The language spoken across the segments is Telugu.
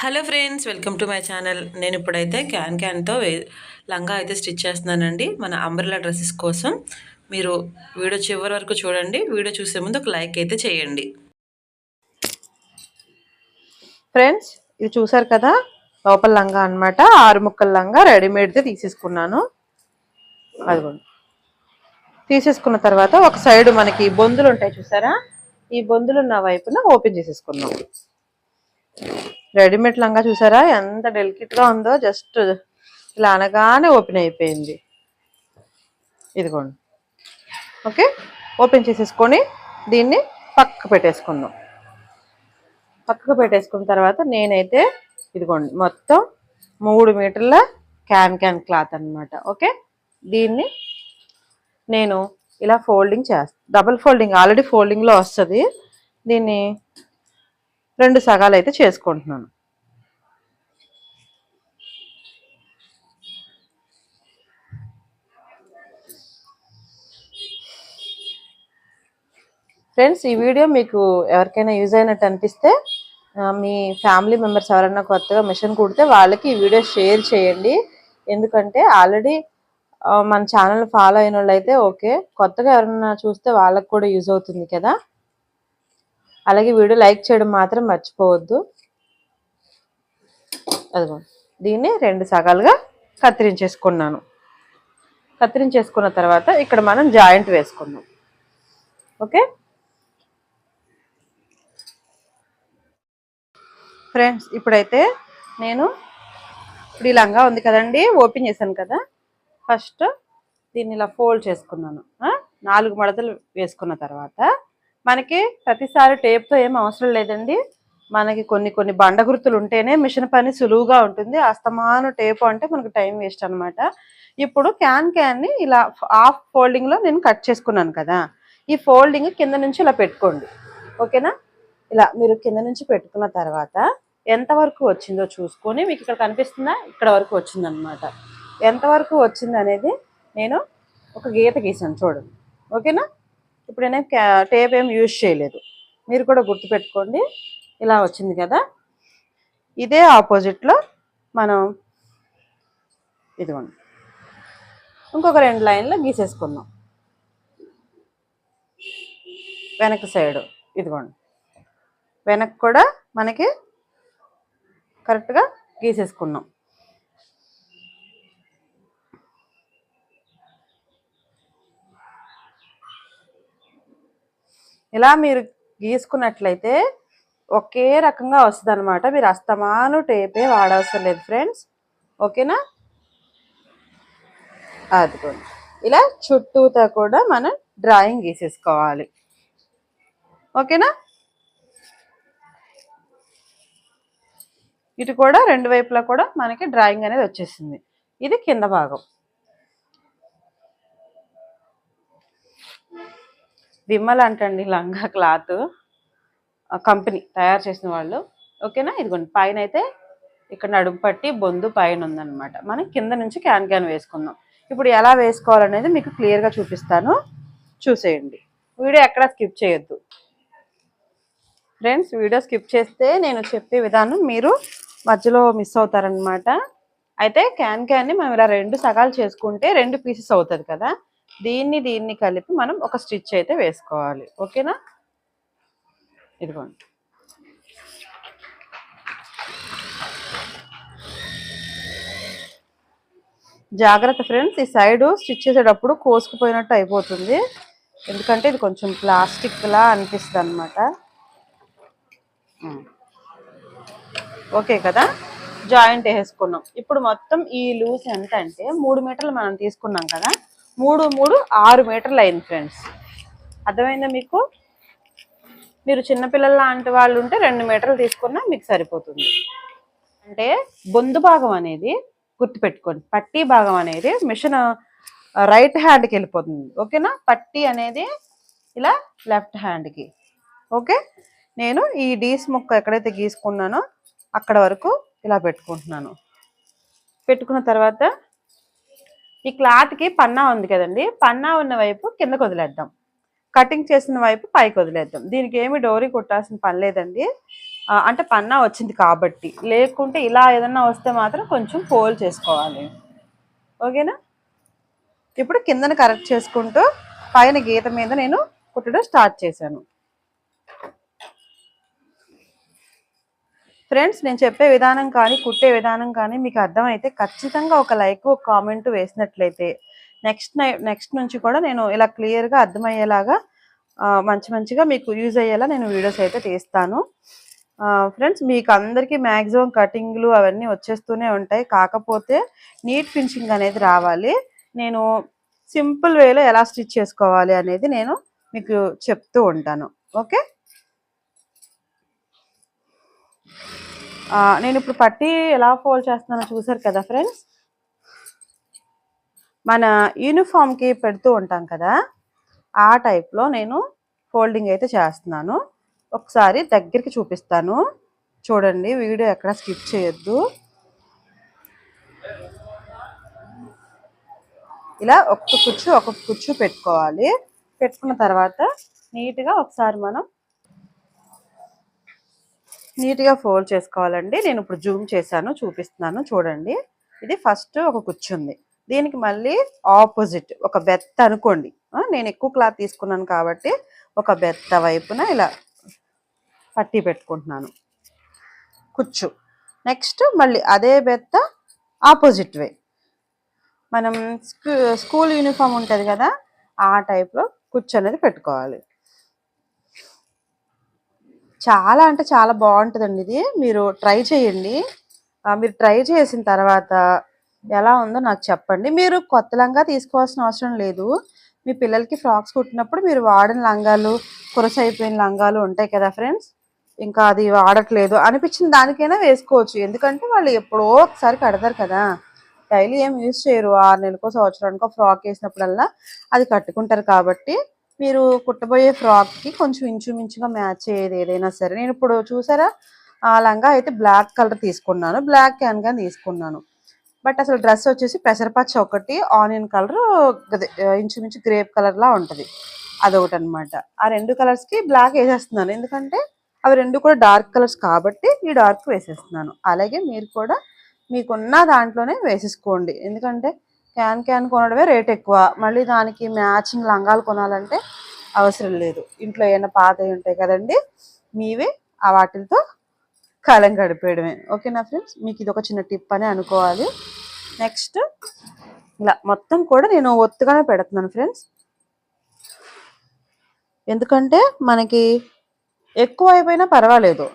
Hello friends welcome to my channel. నేను ఇప్పుడైతే క్యాన్ క్యాన్తో లంగా అయితే స్టిచ్ చేస్తున్నానండి మన అంబ్రెలా డ్రెస్సెస్ కోసం. మీరు వీడియో చివరి వరకు చూడండి. వీడియో చూసే ముందు ఒక లైక్ అయితే చేయండి. ఫ్రెండ్స్ ఇది చూసారు కదా? లోపల లంగా అన్నమాట. ఆరు ముక్కల లంగా రెడీమేడ్దే తీసేసుకున్నాను. అదిగోండి. తీసేసుకున్న తర్వాత ఒక సైడ్ మనకి బొందులు ఉంటాయి చూసారా? ఈ బొందులు ఉన్న వైపున ఓపెన్ చేసేసుకున్నాం. రెడీమేడ్ లంగా చూసారా? ఎంత డెలికేట్గా ఉందో జస్ట్ ఇలా అనగానే ఓపెన్ అయిపోయింది. ఇదిగోండి. ఓకే? ఓపెన్ చేసేసుకొని దీన్ని పక్క పెట్టేసుకుందాం. పక్కకు పెట్టేసుకున్న తర్వాత నేనైతే ఇదిగోండి మొత్తం మూడు మీటర్ల క్యాన్ క్యాన్ క్లాత్ అన్నమాట. ఓకే? దీన్ని నేను ఇలా ఫోల్డింగ్ చేస్తాను డబుల్ ఫోల్డింగ్ ఆల్రెడీ ఫోల్డింగ్లో వస్తుంది. దీన్ని రెండు సగాలు అయితే చేసుకుంటున్నాను. ఫ్రెండ్స్ ఈ వీడియో మీకు ఎవరికైనా యూజ్ అయినట్టు అనిపిస్తే మీ ఫ్యామిలీ మెంబర్స్ ఎవరైనా కొత్తగా మిషన్ కుడితే వాళ్ళకి ఈ వీడియో షేర్ చేయండి. ఎందుకంటే ఆల్రెడీ మన ఛానల్ ఫాలో అయిన వాళ్ళు అయితే ఓకే కొత్తగా ఎవరైనా చూస్తే వాళ్ళకి కూడా యూజ్ అవుతుంది కదా. అలాగే వీడియో లైక్ చేయడం మాత్రం మర్చిపోవద్దు. అదిగో దీన్ని రెండు సగాలుగా కత్తిరించేసుకున్నాను. కత్తిరించేసుకున్న తర్వాత ఇక్కడ మనం జాయింట్ వేసుకుందాం. ఓకే? ఫ్రెండ్స్ ఇప్పుడైతే నేను ఇప్పుడు ఇలాగా ఉంది కదండి ఓపెన్ చేశాను కదా. ఫస్ట్ దీన్ని ఇలా ఫోల్డ్ చేసుకున్నాను. నాలుగు మడతలు వేసుకున్న తర్వాత మనకి ప్రతిసారి టేప్తో ఏం అవసరం లేదండి. మనకి కొన్ని కొన్ని బండ గుర్తులు ఉంటేనే మిషన్ పని సులువుగా ఉంటుంది. అస్తమాను టేప్ అంటే మనకు టైం వేస్ట్ అనమాట ఇప్పుడు క్యాన్ క్యాన్ని ఇలా హాఫ్ ఫోల్డింగ్లో నేను కట్ చేసుకున్నాను కదా. ఈ ఫోల్డింగ్ కింద నుంచి ఇలా పెట్టుకోండి. ఓకేనా ఇలా మీరు కింద నుంచి పెట్టుకున్న తర్వాత ఎంతవరకు వచ్చిందో చూసుకొని మీకు ఇక్కడ కనిపిస్తుందా? ఇక్కడ వరకు వచ్చిందనమాట ఎంతవరకు వచ్చింది అనేది నేను ఒక గీత గీసాను చూడండి. ఓకేనా ఇప్పుడు నేను టేప్ ఏం యూజ్ చేయలేదు. మీరు కూడా గుర్తుపెట్టుకోండి. ఇలా వచ్చింది కదా. ఇదే ఆపోజిట్లో మనం ఇదిగోండి. ఇంకొక రెండు లైన్లు గీసేసుకుందాం. వెనక సైడ్ ఇదిగోండి. వెనక్కి కూడా మనకి కరెక్ట్గా గీసేసుకున్నాం. ఇలా మీరు గీసుకున్నట్లయితే ఒకే రకంగా వస్తుంది అనమాట మీరు అస్తమాను టేపే వాడవసరం లేదు ఫ్రెండ్స్. ఓకేనా? అదిగోండి. ఇలా చుట్టూతో కూడా మనం డ్రాయింగ్ గీసేసుకోవాలి. ఓకేనా? ఇటు కూడా రెండు వైపులా కూడా మనకి డ్రాయింగ్ అనేది వచ్చేసింది. ఇది కింద భాగం. విమల్ అంటండి లంగా క్లాత్. కంపెనీ తయారు చేసిన వాళ్ళు. ఓకేనా? ఇదిగోండి పైన అయితే ఇక్కడ నడుము పట్టి బొందు పైన ఉందన్నమాట. మనం కింద నుంచి క్యాన్ క్యాన్ వేసుకుందాం. ఇప్పుడు ఎలా వేసుకోవాలనేది మీకు క్లియర్గా చూపిస్తాను. చూసేయండి. వీడియో ఎక్కడ స్కిప్ చేయొద్దు. ఫ్రెండ్స్ వీడియో స్కిప్ చేస్తే నేను చెప్పే విధానం మీరు మధ్యలో మిస్ అవుతారనమాట అయితే క్యాన్ క్యాన్ని మనం ఇలా రెండు సగాలు చేసుకుంటే రెండు పీసెస్ అవుతుంది కదా. దీన్ని దీన్ని కలిపి మనం ఒక స్టిచ్ అయితే వేసుకోవాలి. ఓకేనా? ఇదిగోండి. జాగ్రత్త ఫ్రెండ్స్ ఈ సైడ్ స్టిచ్ చేసేటప్పుడు కోసుకుపోయినట్టు అయిపోతుంది. ఎందుకంటే ఇది కొంచెం ప్లాస్టిక్ లా అనిపిస్తుంది అనమాట ఓకే కదా? జాయింట్ వేసుకున్నాం. ఇప్పుడు మొత్తం ఈ లూజ్ ఎంత అంటే మూడు మీటర్లు మనం తీసుకున్నాం కదా? మూడు మూడు ఆరు మీటర్లు అయింది ఫ్రెండ్స్. అర్థమైందా మీకు? మీరు చిన్నపిల్లల లాంటి వాళ్ళు ఉంటే రెండు మీటర్లు తీసుకున్నా మీకు సరిపోతుంది. అంటే బొందు భాగం అనేది గుర్తుపెట్టుకోండి. పట్టీ భాగం అనేది మిషన్ రైట్ హ్యాండ్కి వెళ్ళిపోతుంది. ఓకేనా? పట్టీ అనేది ఇలా లెఫ్ట్ హ్యాండ్కి. ఓకే? నేను ఈ డీస్ ముక్క ఎక్కడైతే గీసుకున్నానో అక్కడ వరకు ఇలా పెట్టుకుంటున్నాను. పెట్టుకున్న తర్వాత ఈ క్లాత్కి పన్నా ఉంది కదండి. పన్నా ఉన్న వైపు కిందకు వదిలేద్దాం. కటింగ్ చేసిన వైపు పైకి వదిలేద్దాం. దీనికి ఏమి డోరీ కొట్టాల్సిన పని లేదండి. అంటే పన్నా వచ్చింది కాబట్టి. లేకుంటే ఇలా ఏదన్నా వస్తే మాత్రం కొంచెం ఫోల్డ్ చేసుకోవాలి. ఓకేనా? ఇప్పుడు కిందన కరెక్ట్ చేసుకుంటూ పైన గీత మీద నేను కుట్టడం స్టార్ట్ చేశాను. ఫ్రెండ్స్ నేను చెప్పే విధానం కానీ కుట్టే విధానం కానీ మీకు అర్థమైతే ఖచ్చితంగా ఒక లైక్ ఒక కామెంట్ వేసినట్లయితే నెక్స్ట్ నెక్స్ట్ నుంచి కూడా నేను ఇలా క్లియర్గా అర్థమయ్యేలాగా మంచి మంచిగా మీకు యూజ్ అయ్యేలా నేను వీడియోస్ అయితే తీస్తాను. ఫ్రెండ్స్ మీకు అందరికీ మ్యాక్సిమం కటింగ్లు అవన్నీ వచ్చేస్తూనే ఉంటాయి. కాకపోతే నీట్ ఫినిషింగ్ అనేది రావాలి. నేను సింపుల్ వేలో ఎలా స్టిచ్ చేసుకోవాలి అనేది నేను మీకు చెప్తూ ఉంటాను. ఓకే ఆ, నేను ఇప్పుడు పట్టి ఎలా ఫోల్డ్ చేస్తున్నానో చూసారు కదా ఫ్రెండ్స్ మన యూనిఫామ్కి పెడుతూ ఉంటాం కదా ఆ టైప్లో నేను ఫోల్డింగ్ అయితే చేస్తున్నాను. ఒకసారి దగ్గరికి చూపిస్తాను. చూడండి వీడియో ఎక్కడ స్కిప్ చేయొద్దు. ఇలా ఒక్కొక్క కుచ్చు ఒక్కొక్క కుచ్చు పెట్టుకోవాలి. పెట్టుకున్న తర్వాత నీట్గా ఒకసారి మనం నీట్గా ఫోల్డ్ చేసుకోవాలండి. నేను ఇప్పుడు జూమ్ చేశాను చూపిస్తున్నాను చూడండి. ఇది ఫస్ట్ ఒక కుచ్చు దీనికి మళ్ళీ ఆపోజిట్ ఒక బెత్త అనుకోండి. నేను ఎక్కువ క్లాత్ తీసుకున్నాను కాబట్టి ఒక బెత్త వైపున ఇలా పట్టి పెట్టుకుంటున్నాను. కుచ్చు. నెక్స్ట్ మళ్ళీ అదే బెత్త ఆపోజిట్ వే. మనం స్కూ స్కూల్ యూనిఫామ్ ఉంటుంది కదా ఆ టైప్లో కుచ్చు అనేది పెట్టుకోవాలి. చాలా అంటే చాలా బాగుంటుందండి ఇది. మీరు ట్రై చేయండి. మీరు ట్రై చేసిన తర్వాత ఎలా ఉందో నాకు చెప్పండి. మీరు కొత్త లంగా తీసుకోవాల్సిన అవసరం లేదు. మీ పిల్లలకి ఫ్రాక్స్ కుట్టినప్పుడు మీరు వాడిన లంగాలు కురస అయిపోయిన లంగాలు ఉంటాయి కదా ఫ్రెండ్స్? ఇంకా అది వాడట్లేదు. అనిపించిన దానికైనా వేసుకోవచ్చు. ఎందుకంటే వాళ్ళు ఎప్పుడో ఒకసారి కడతారు కదా. డైలీ ఏం యూజ్ చేయరు. ఆరు నెలలకో సంవత్సరానికో ఫ్రాక్ వేసినప్పుడల్లా అది కట్టుకుంటారు కాబట్టి మీరు కుట్టబోయే ఫ్రాక్కి కొంచెం ఇంచుమించుగా మ్యాచ్ అయ్యేది ఏదైనా సరే. నేను ఇప్పుడు చూసారా? ఆ లంగా అయితే బ్లాక్ కలర్ తీసుకున్నాను. బ్లాక్ క్యాన్గా తీసుకున్నాను. బట్ అసలు డ్రెస్ వచ్చేసి పెసరపచ్చ ఒకటి ఆనియన్ కలర్ ఇంచుమించు గ్రేప్ కలర్ లా ఉంటది. అదొకటి అనమాట ఆ రెండు కలర్స్కి బ్లాక్ వేసేస్తున్నాను. ఎందుకంటే అవి రెండు కూడా డార్క్ కలర్స్ కాబట్టి ఈ డార్క్ వేసేస్తున్నాను. అలాగే మీరు కూడా మీకున్న దాంట్లోనే వేసేసుకోండి. ఎందుకంటే క్యాన్ క్యాన్ కొనడమే రేట్ ఎక్కువ. మళ్ళీ దానికి మ్యాచింగ్ లంగాలు కొనాలంటే అవసరం లేదు. ఇంట్లో ఏమైనా పాతవి ఉంటాయి కదండి మీవే ఆ వాటితో కాలం గడిపేయడమే. ఓకేనా ఫ్రెండ్స్? మీకు ఇది ఒక చిన్న టిప్ అని అనుకోవాలి. నెక్స్ట్ ఇలా మొత్తం కూడా నేను ఒత్తుగానే పెడుతున్నాను ఫ్రెండ్స్. ఎందుకంటే మనకి ఎక్కువ అయిపోయినా పర్వాలేదు.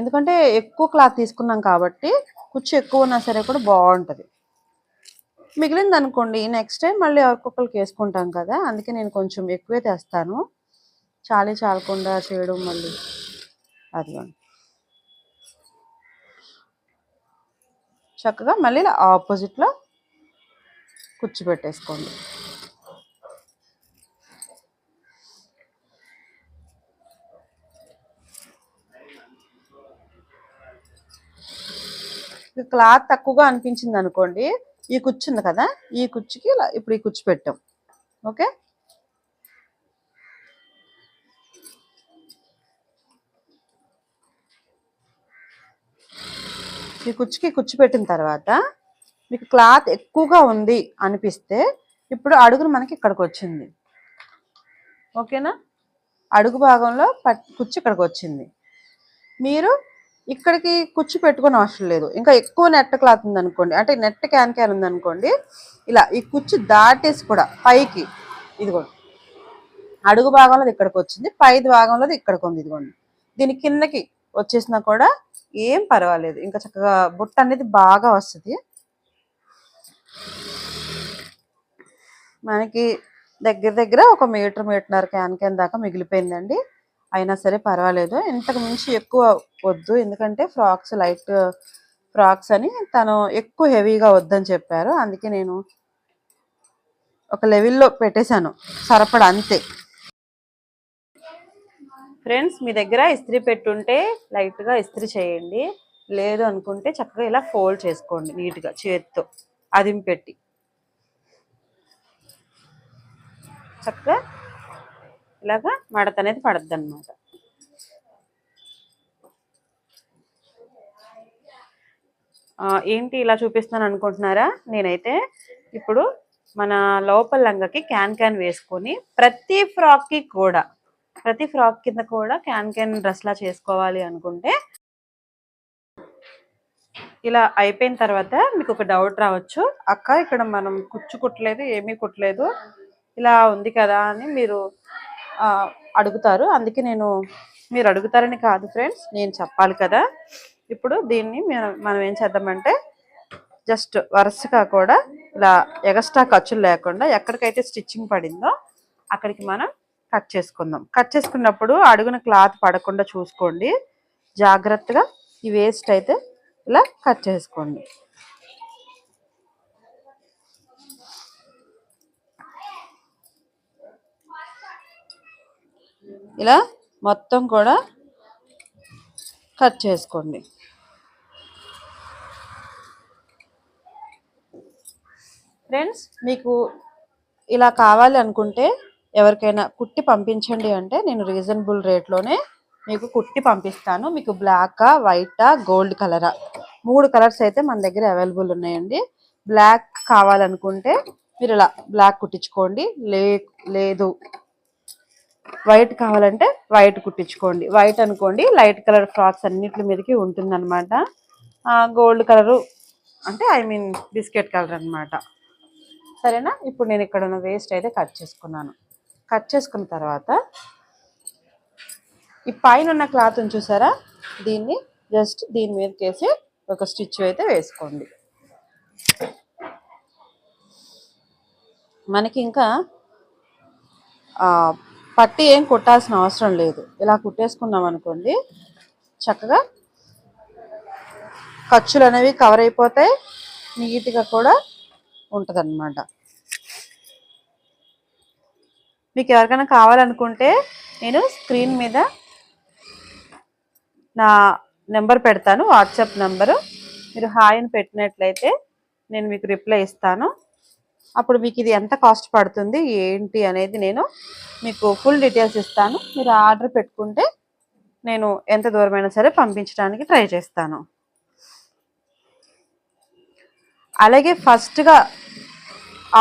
ఎందుకంటే ఎక్కువ క్లాత్ తీసుకున్నాం కాబట్టి కుచ్చు ఎక్కువ ఉన్నా సరే కూడా బాగుంటుంది. మిగిలింది అనుకోండి నెక్స్ట్ టైం మళ్ళీ ఒక్కొక్కరికి వేసుకుంటాం కదా అందుకే నేను కొంచెం ఎక్కువే తెస్తాను. చాలీ చాలకుండా చేయడం మళ్ళీ అదిగోండి. చక్కగా మళ్ళీ ఇలా ఆపోజిట్లో కూర్చోబెట్టేసుకోండి. క్లాత్ తక్కువగా అనిపించింది అనుకోండి ఈ కుచ్చు ఉంది కదా? ఈ కుచ్చుకి ఇలా ఇప్పుడు ఈ కుచ్చు పెట్టాం. ఓకే? ఈ కుచ్చుకి కుచ్చు పెట్టిన తర్వాత మీకు క్లాత్ ఎక్కువగా ఉంది అనిపిస్తే ఇప్పుడు అడుగును మనకి ఇక్కడికి వచ్చింది. ఓకేనా? అడుగు భాగంలో పట్ కుచ్చు ఇక్కడికి వచ్చింది. మీరు ఇక్కడికి కుచ్చి పెట్టుకుని అవసరం లేదు. ఇంకా ఎక్కువ నెట్ క్లాత్ ఉందనుకోండి అంటే నెట్ క్యాన్ క్యాన్ ఉందనుకోండి ఇలా ఈ కుచ్చి దాటేసి కూడా పైకి ఇదిగోండి. అడుగు భాగంలో ఇక్కడికి వచ్చింది పై భాగంలో ఇక్కడికి ఉంది ఇదిగోండి. దీని కిందకి వచ్చేసినా కూడా ఏం పర్వాలేదు. ఇంకా చక్కగా బుట్ట అనేది బాగా వస్తుంది. మనకి దగ్గర దగ్గర ఒక మీటర్ మీటర్న్నర క్యాన్ క్యాన్ దాకా మిగిలిపోయిందండి. అయినా సరే పర్వాలేదు. ఇంతకు మించి ఎక్కువ వద్దు. ఎందుకంటే ఫ్రాక్స్ లైట్ ఫ్రాక్స్ అని తను ఎక్కువ హెవీగా వద్దని చెప్పారు. అందుకే నేను ఒక లెవెల్లో పెట్టేశాను. సరపడ అంతే. ఫ్రెండ్స్ మీ దగ్గర ఇస్త్రీ పెట్టుంటే లైట్గా ఇస్త్రీ చేయండి. లేదు అనుకుంటే చక్కగా ఇలా ఫోల్డ్ చేసుకోండి నీట్గా చేతితో అదిం పెట్టి చక్కగా ఇలాగా మడత అనేది పడద్దు అనమాట ఏంటి ఇలా చూపిస్తాను అనుకుంటున్నారా? నేనైతే ఇప్పుడు మన లోపల లంగకి క్యాన్ క్యాన్ వేసుకొని ప్రతి ఫ్రాక్కి కూడా ప్రతి ఫ్రాక్ కింద కూడా క్యాన్ క్యాన్ డ్రెస్లా చేసుకోవాలి అనుకుంటే ఇలా అయిపోయిన తర్వాత మీకు ఒక డౌట్ రావచ్చు. అక్క ఇక్కడ మనం కుచ్చు కుట్టలేదు ఏమీ కుట్టలేదు ఇలా ఉంది కదా అని మీరు అడుగుతారు. అందుకే నేను మీరు అడుగుతారని కాదు ఫ్రెండ్స్ నేను చెప్పాలి కదా. ఇప్పుడు దీన్ని మేము- మనం ఏం చేద్దామంటే జస్ట్ వరుసగా కూడా ఇలా ఎగస్ట్రా ఖర్చులు లేకుండా ఎక్కడికైతే స్టిచ్చింగ్ పడిందో అక్కడికి మనం కట్ చేసుకుందాం. కట్ చేసుకున్నప్పుడు అడుగున క్లాత్ పడకుండా చూసుకోండి. జాగ్రత్తగా ఈ వేస్ట్ అయితే ఇలా కట్ చేసుకోండి. ఇలా మొత్తం కూడా కట్ చేసుకోండి. ఫ్రెండ్స్ మీకు ఇలా కావాలి అనుకుంటే ఎవరికైనా కుట్టి పంపించండి అంటే నేను రీజనబుల్ రేట్లోనే మీకు కుట్టి పంపిస్తాను. మీకు బ్లాకా వైటా గోల్డ్ కలరా మూడు కలర్స్ అయితే మన దగ్గర అవైలబుల్ ఉన్నాయండి. బ్లాక్ కావాలనుకుంటే మీరు ఇలా బ్లాక్ కుట్టించుకోండి. లే లేదు వైట్ కావాలంటే వైట్ కుట్టించుకోండి. వైట్ అనుకోండి లైట్ కలర్ ఫ్రాక్స్ అన్నిటి మీదకి ఉంటుందన్నమాట. గోల్డ్ కలరు అంటే ఐ మీన్ బిస్కెట్ కలర్ అన్నమాట. సరేనా? ఇప్పుడు నేను ఇక్కడ ఉన్న వేస్ట్ అయితే కట్ చేసుకున్నాను. కట్ చేసుకున్న తర్వాత ఈ పైన ఉన్న క్లాత్ చూసారా? దీన్ని జస్ట్ దీని మీదకేసి ఒక స్టిచ్ అయితే వేసుకోండి. మనకి ఇంకా పట్టి ఏం కుట్టాల్సిన అవసరం లేదు. ఇలా కుట్టేసుకున్నాం అనుకోండి చక్కగా ఖర్చులు అనేవి కవర్ అయిపోతాయి నీట్గా కూడా ఉంటుందన్నమాట. మీకు ఎవరికైనా కావాలనుకుంటే నేను స్క్రీన్ మీద నా నెంబర్ పెడతాను వాట్సాప్ నెంబరు. మీరు హాయ్ అని పెట్టినట్లయితే నేను మీకు రిప్లై ఇస్తాను. అప్పుడు మీకు ఇది ఎంత కాస్ట్ పడుతుంది ఏంటి అనేది నేను మీకు ఫుల్ డీటెయిల్స్ ఇస్తాను. మీరు ఆర్డర్ పెట్టుకుంటే నేను ఎంత దూరమైనా సరే పంపించడానికి ట్రై చేస్తాను. అలాగే ఫస్ట్గా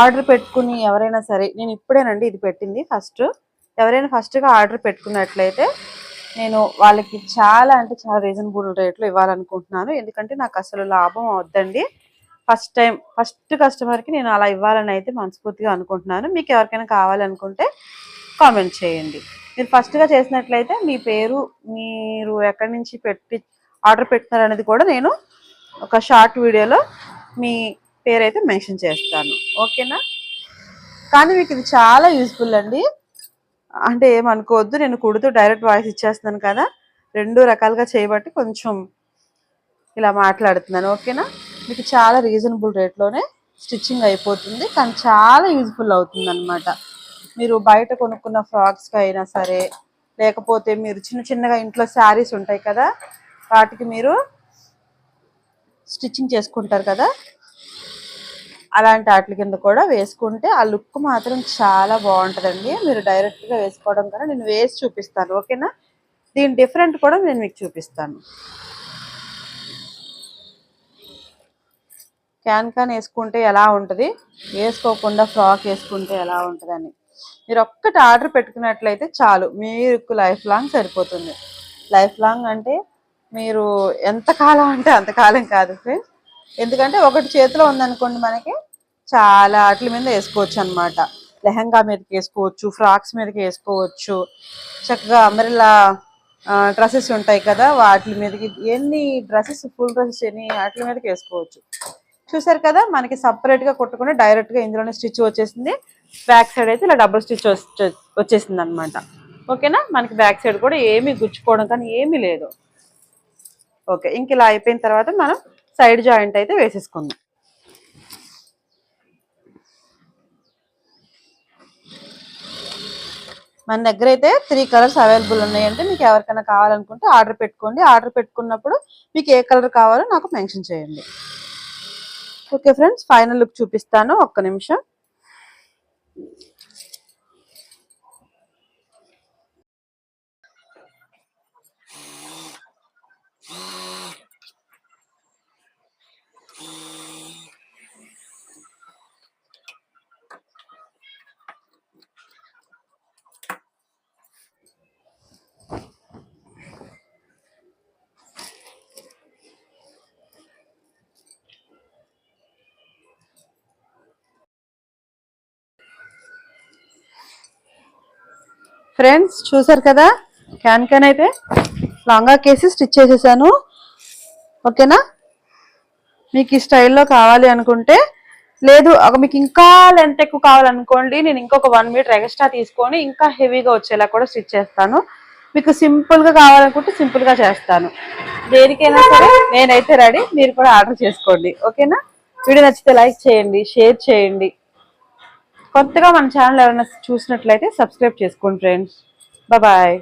ఆర్డర్ పెట్టుకుని ఎవరైనా సరే నేను ఇప్పుడేనండి ఇది పెట్టింది ఫస్ట్ ఎవరైనా ఫస్ట్గా ఆర్డర్ పెట్టుకున్నట్లయితే నేను వాళ్ళకి చాలా అంటే చాలా రీజనబుల్ రేట్లో ఇవ్వాలనుకుంటున్నాను. ఎందుకంటే నాకు అసలు లాభం అవద్దండి ఫస్ట్ టైం ఫస్ట్ కస్టమర్కి నేను అలా ఇవ్వాలని అయితే మనస్ఫూర్తిగా అనుకుంటున్నాను. మీకు ఎవరికైనా కావాలనుకుంటే కామెంట్ చేయండి. మీరు ఫస్ట్గా చేసినట్లయితే మీ పేరు మీరు ఎక్కడి నుంచి పెట్టి ఆర్డర్ పెట్టినారు అనేది కూడా నేను ఒక షార్ట్ వీడియోలో మీ పేరు అయితే మెన్షన్ చేస్తాను. ఓకేనా? కానీ మీకు ఇది చాలా యూస్ఫుల్ అండి. అంటే ఏమనుకోవద్దు నేను కుడుతూ డైరెక్ట్ వాయిస్ ఇచ్చేస్తున్నాను కదా. రెండు రకాలుగా చేయబట్టి కొంచెం ఇలా మాట్లాడుతున్నాను. ఓకేనా? మీకు చాలా రీజనబుల్ రేట్లోనే స్టిచ్చింగ్ అయిపోతుంది. కానీ చాలా యూజ్ఫుల్ అవుతుంది అనమాట మీరు బయట కొనుక్కున్న ఫ్రాక్స్కి అయినా సరే లేకపోతే మీరు చిన్న చిన్నగా ఇంట్లో శారీస్ ఉంటాయి కదా వాటికి మీరు స్టిచ్చింగ్ చేసుకుంటారు కదా అలాంటి వాటి కింద కూడా వేసుకుంటే ఆ లుక్ మాత్రం చాలా బాగుంటుందండి. మీరు డైరెక్ట్గా వేసుకోవడం కన్నా నేను వేసి చూపిస్తాను ఓకేనా? దీని డిఫరెంట్ కూడా నేను మీకు చూపిస్తాను. క్యాన్ క్యాన్ వేసుకుంటే ఎలా ఉంటుంది? వేసుకోకుండా ఫ్రాక్ వేసుకుంటే ఎలా ఉంటుందని. మీరు ఒక్కటి ఆర్డర్ పెట్టుకున్నట్లయితే చాలు. మీకు లైఫ్ లాంగ్ సరిపోతుంది. లైఫ్ లాంగ్ అంటే మీరు ఎంత కాలం అంటే అంత కాలం కాదు ఫ్రెండ్స్ ఎందుకంటే ఒకటి చేతిలో ఉందనుకోండి మనకి చాలా వాటి మీద వేసుకోవచ్చు అనమాట లెహంగా మీదకి వేసుకోవచ్చు ఫ్రాక్స్ మీదకి వేసుకోవచ్చు. చక్కగా అమరిలా డ్రెస్సెస్ ఉంటాయి కదా వాటి మీదకి ఎన్ని డ్రెస్సెస్ ఫుల్ డ్రెస్సెస్ ఎన్ని వాటి మీదకి వేసుకోవచ్చు. చూసారు కదా మనకి సపరేట్గా కొట్టుకుని డైరెక్ట్గా ఇందులోనే స్టిచ్ వచ్చేసింది. బ్యాక్ సైడ్ అయితే ఇలా డబుల్ స్టిచ్ వచ్చేసింది అనమాట ఓకేనా? మనకి బ్యాక్ సైడ్ కూడా ఏమీ గుచ్చుకోవడం కానీ ఏమీ లేదు. ఓకే ఇంక ఇలా అయిపోయిన తర్వాత మనం సైడ్ జాయింట్ అయితే వేసేసుకుందాం. మన దగ్గర అయితే త్రీ కలర్స్ అవైలబుల్ ఉన్నాయంటే మీకు ఎవరికైనా కావాలనుకుంటే ఆర్డర్ పెట్టుకోండి. ఆర్డర్ పెట్టుకున్నప్పుడు మీకు ఏ కలర్ కావాలో నాకు మెన్షన్ చేయండి. ఓకే ఫ్రెండ్స్ ఫైనల్ లుక్ చూపిస్తాను. ఒక్క నిమిషం. ఫ్రెండ్స్ చూసారు కదా? క్యాన్ క్యాన్ అయితే లాంగా కేసి స్టిచ్ చేసేసాను. ఓకేనా మీకు ఈ స్టైల్లో కావాలి అనుకుంటే లేదు ఒక మీకు ఇంకా లెంత్ ఎక్కువ కావాలనుకోండి నేను ఇంకొక వన్ మీటర్ ఎక్స్ట్రా తీసుకొని ఇంకా హెవీగా వచ్చేలా కూడా స్టిచ్ చేస్తాను. మీకు సింపుల్గా కావాలనుకుంటే సింపుల్గా చేస్తాను. దేనికైనా సరే నేనైతే రెడీ మీరు కూడా ఆర్డర్ చేసుకోండి. ఓకేనా వీడియో నచ్చితే లైక్ చేయండి షేర్ చేయండి. కొత్తగా మన ఛానల్ ఎవరైనా చూసినట్లయితే సబ్స్క్రైబ్ చేసుకోండి ఫ్రెండ్స్ బాయ్